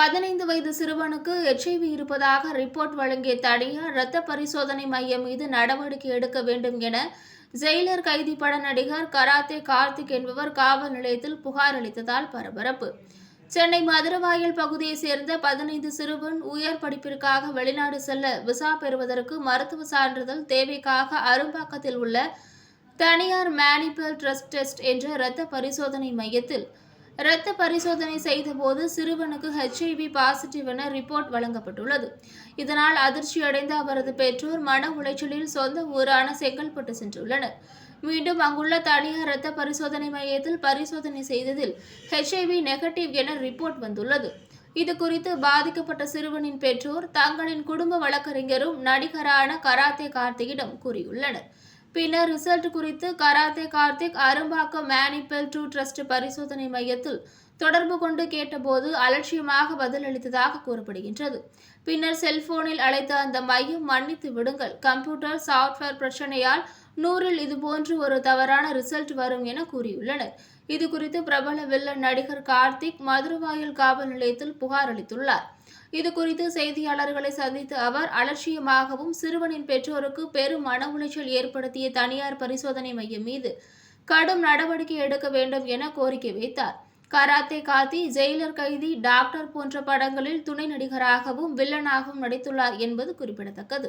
பதினைந்து வயது சிறுவனுக்கு எச்ஐவி இருப்பதாக ரிப்போர்ட் வழங்கிய தனியார் இரத்த பரிசோதனை மையம் மீது நடவடிக்கை எடுக்க வேண்டும் என ஜெயிலர் கைதி பட நடிகர் கராத்தே கார்த்திக் என்பவர் காவல் நிலையத்தில் புகார் அளித்ததால் பரபரப்பு. சென்னை மதுரவாயல் பகுதியைச் சேர்ந்த பதினைந்து சிறுவன் உயர் படிப்பிற்காக வெளிநாடு செல்ல விசா பெறுவதற்கு மருத்துவ சான்றிதழ் தேவைக்காக அரும்பாக்கத்தில் உள்ள தனியார் மேனிபல் ட்ரஸ்ட் டெஸ்ட் என்ற இரத்த பரிசோதனை மையத்தில் இரத்த பரிசோதனை செய்தபோது சிறுவனுக்கு ஹெச்ஐவி பாசிட்டிவ் என ரிப்போர்ட் வழங்கப்பட்டுள்ளது. இதனால் அதிர்ச்சியடைந்த அவரது பெற்றோர் மன உளைச்சலில் சொந்த ஊரான செங்கல்பட்டு சென்றுள்ளனர். மீண்டும் அங்குள்ள தனியார் இரத்த பரிசோதனை மையத்தில் பரிசோதனை செய்ததில் ஹெச்ஐவி நெகட்டிவ் என ரிப்போர்ட் வந்துள்ளது. இது குறித்து பாதிக்கப்பட்ட சிறுவனின் பெற்றோர் தங்களின் குடும்ப வழக்கறிஞரும் நடிகரான கராத்தே கார்த்திகிடம் கூறியுள்ளனர். பின்னர் ரிசல்ட் குறித்து கராத்தே கார்த்திக் அரும்பாக்கம் மேனிபெல் டூ ட்ரஸ்ட் பரிசோதனை மையத்தில் தொடர்பு கொண்டு கேட்டபோது அலட்சியமாக பதிலளித்ததாக கூறப்படுகின்றது. பின்னர் செல்போனில் அழைத்த அந்த மையம் மன்னித்து விடுங்கள். கம்ப்யூட்டர் சாஃப்ட்வேர் பிரச்சனையால் நூறில் இதுபோன்று ஒரு தவறான ரிசல்ட் வரும் என கூறியுள்ளனர். இது குறித்து பிரபல வில்லன் நடிகர் கார்த்திக் மதுரவாயல் காவல் நிலையத்தில் புகார் அளித்துள்ளார். இது குறித்து செய்தியாளர்களை சந்தித்த அவர் அலட்சியமாகவும் சிறுவனின் பெற்றோருக்கு பெரும் மன உளைச்சல் ஏற்படுத்திய தனியார் பரிசோதனை மையம் மீது கடும் நடவடிக்கை எடுக்க வேண்டும் என கோரிக்கை வைத்தார். கராத்தே காத்தி ஜெயிலர் கைதி டாக்டர் போன்ற படங்களில் துணை நடிகராகவும் வில்லனாகவும் நடித்துள்ளார் என்பது குறிப்பிடத்தக்கது.